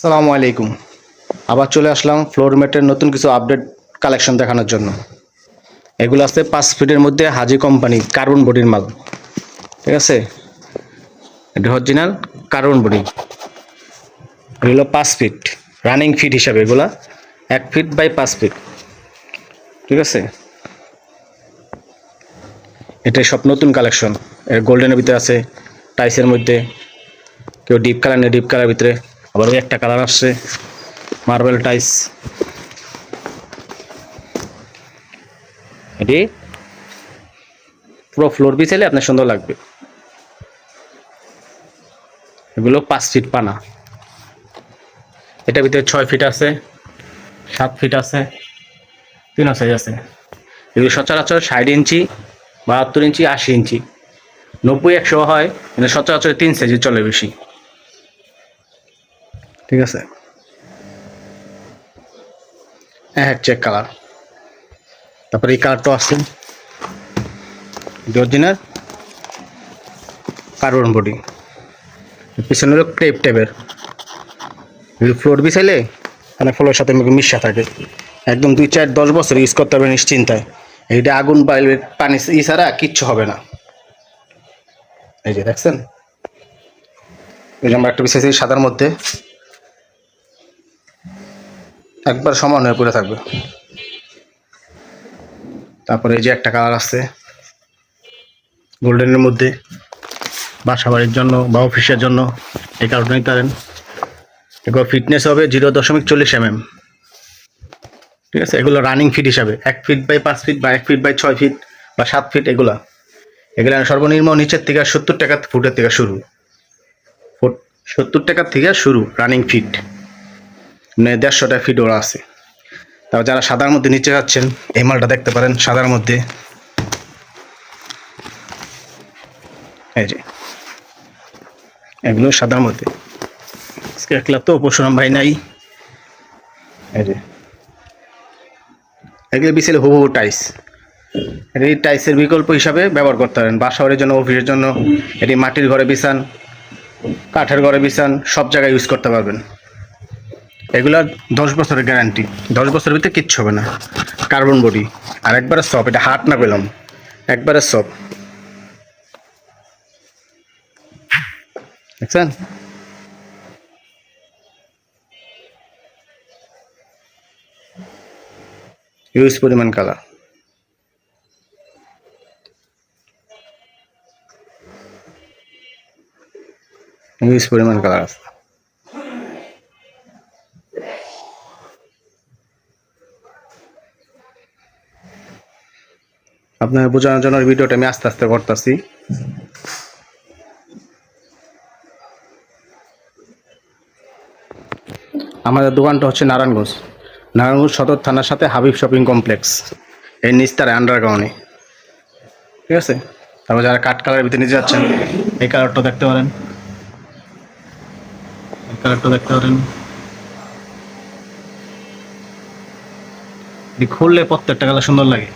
সালামু আলাইকুম। আবার চলে আসলাম ফ্লোর ম্যাটের নতুন কিছু আপডেট কালেকশন দেখানোর জন্য। এগুলো আছে পাঁচ ফিটের মধ্যে হাজি কোম্পানি কার্বন বডির মাল। ঠিক আছে? এটা অরিজিনাল কার্বন বডি। এগুলো পাঁচ ফিট রানিং ফিট হিসাবে এগুলা। এক ফিট বাই পাঁচ ফিট। ঠিক আছে? এটা সব নতুন কালেকশন। এর গোল্ডেনের ভিতরে আছে টাইসের মধ্যে। কেউ ডিপ কালার নেই ডিপ কালার ভিতরে। আবার ওই একটা কালার আসছে মার্বেল টাইস এটি পুরো ফ্লোর বিছাইলে আপনার সুন্দর লাগবে। এগুলো পাঁচ ফিট পানা। এটার ভিতরে ছয় ফিট আছে, সাত ফিট আছে তিন সাইজ আছে। এগুলো সচরাচর ষাট ইঞ্চি, বাহাত্তর ইঞ্চি, আশি ইঞ্চি। নব্বই, একশো হয়, কিন্তু সচরাচর তিন সাইজে চলে বেশি। ঠিক আছে? হ্যাঁ চেক কালার তারপরে এই কালারটা আছে। অরিজিনাল কার্বন বডি পিছনে হলো ক্রেপ টাইপের ফ্লোর বিছাইলে মানে ফ্লোর সাথে মিশা থাকে। একদম দুই চার দশ বছর ইউজ করতে হবে নিশ্চিন্তায়। এইটা আগুন পাইলে পানি ই ছাড়া কিচ্ছু হবে না। এই যে দেখছেন? এই যে আমরা একটা বিছাইছি সাদার মধ্যে। একবার সমান হয়ে পড়ে থাকবে। তারপরে এই যে একটা কালার আছে গোল্ডেনের মধ্যে বাসা বাড়ির জন্য বা অফিসের জন্য এই কারণে নিতে পারেন। এগুলো ফিটনেস হবে জিরো দশমিক চল্লিশ এম ঠিক আছে? এগুলো রানিং ফিট হিসাবে। এক ফিট বাই পাঁচ ফিট বা এক ফিট বাই ছয় ফিট বা সাত ফিট এগুলা। এগুলো সর্বনিম্ন নিচের থেকে সত্তর টাকা ফুটের থেকে শুরু। ফুট সত্তর টাকার থেকে শুরু রানিং ফিট মানে দেড়শোটা ফিট ওরা আছে। তারপর যারা সাদার মধ্যে নিচে যাচ্ছেন, এই মালটা দেখতে পারেন, সাদার মধ্যে। এগুলো সাদার মধ্যে। একলা তো পরশুরাম ভাই নাই। এই যে। এগুলো বিশেল হুবু টাইস। এই টাইসের বিকল্প হিসাবে ব্যবহার করতে পারেন। বাসাবাড়ির জন্য, অফিসের জন্য, এটি মাটির ঘরে বিছান, কাঠের ঘরে বিছান, সব জায়গায় ইউজ করতে পারবেন। এগুলা দশ বছরের গ্যারান্টি দশ বছরের ভিতরে কিচ্ছু হবে না। কার্বন বডি আর একবারে সব এটা হাট না পেলাম একবারে সব দেখছেন? ইউজ পরিমাণ কালার ইউজ পরিমাণ কালার আছে। আপনার বোঝানোর জন্য ভিডিওটা আমি আস্তে আস্তে করতেছি। আমাদের দোকানটা হচ্ছে নারায়ণগঞ্জ। নারায়ণগঞ্জ সদর থানার সাথে হাবিব শপিং কমপ্লেক্স। এই নিস্তারে আন্ডারগ্রাউন্ডে ঠিক আছে? তারপর যারা কাঠ কালারের ভিতরে নিতে যাচ্ছেন, এই কালারটা দেখতে পারেন। এই কালারটা দেখতে পারেন। খুললে প্রত্যেকটা কালার সুন্দর লাগে।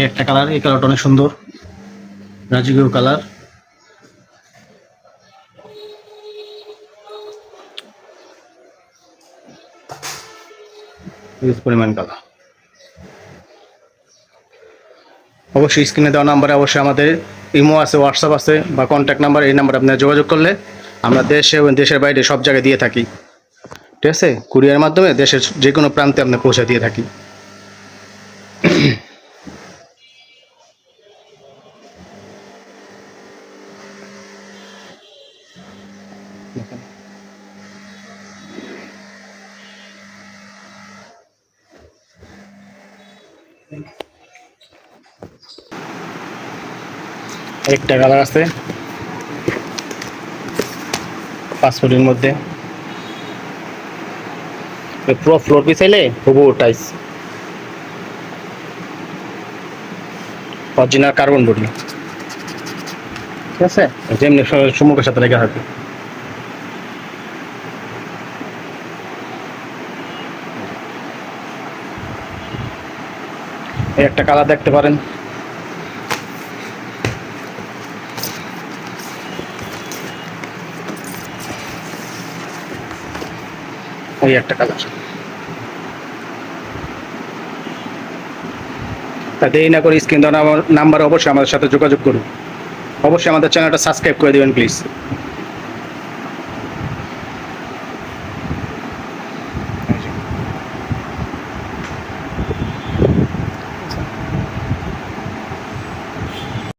এই একটা কালার এই কালারটা অনেক সুন্দর। রাজকীয় কালার পরিমাণ কালার অবশ্যই স্ক্রিনে দেওয়া নাম্বারে অবশ্যই আমাদের ইমো আছে হোয়াটসঅ্যাপ আছে বা কন্ট্যাক্ট নাম্বার এই নাম্বারে আপনারা যোগাযোগ করলে আমরা দেশে এবং দেশের বাইরে সব জায়গায় দিয়ে থাকি। ঠিক আছে? কুরিয়ার মাধ্যমে দেশের যে কোনো প্রান্তে আপনার পৌঁছে দিয়ে থাকি। একটা কালার আছে। পাসপোর্টের মধ্যে। পুরো ফ্লোর পিছাইলে হুবু টাইস অরিজিনাল কার্বন বডি ঠিক আছে? যেমনি সম্মুখের সাথে লেগে থাকবে এই একটা কালার দেখতে পারেন। এই একটা কালার। তা দেরি না করে স্ক্রিন দেওয়া নাম্বার অবশ্যই আমাদের সাথে যোগাযোগ করুন। অবশ্যই আমাদের চ্যানেলটা সাবস্ক্রাইব করে দেবেন, প্লিজ।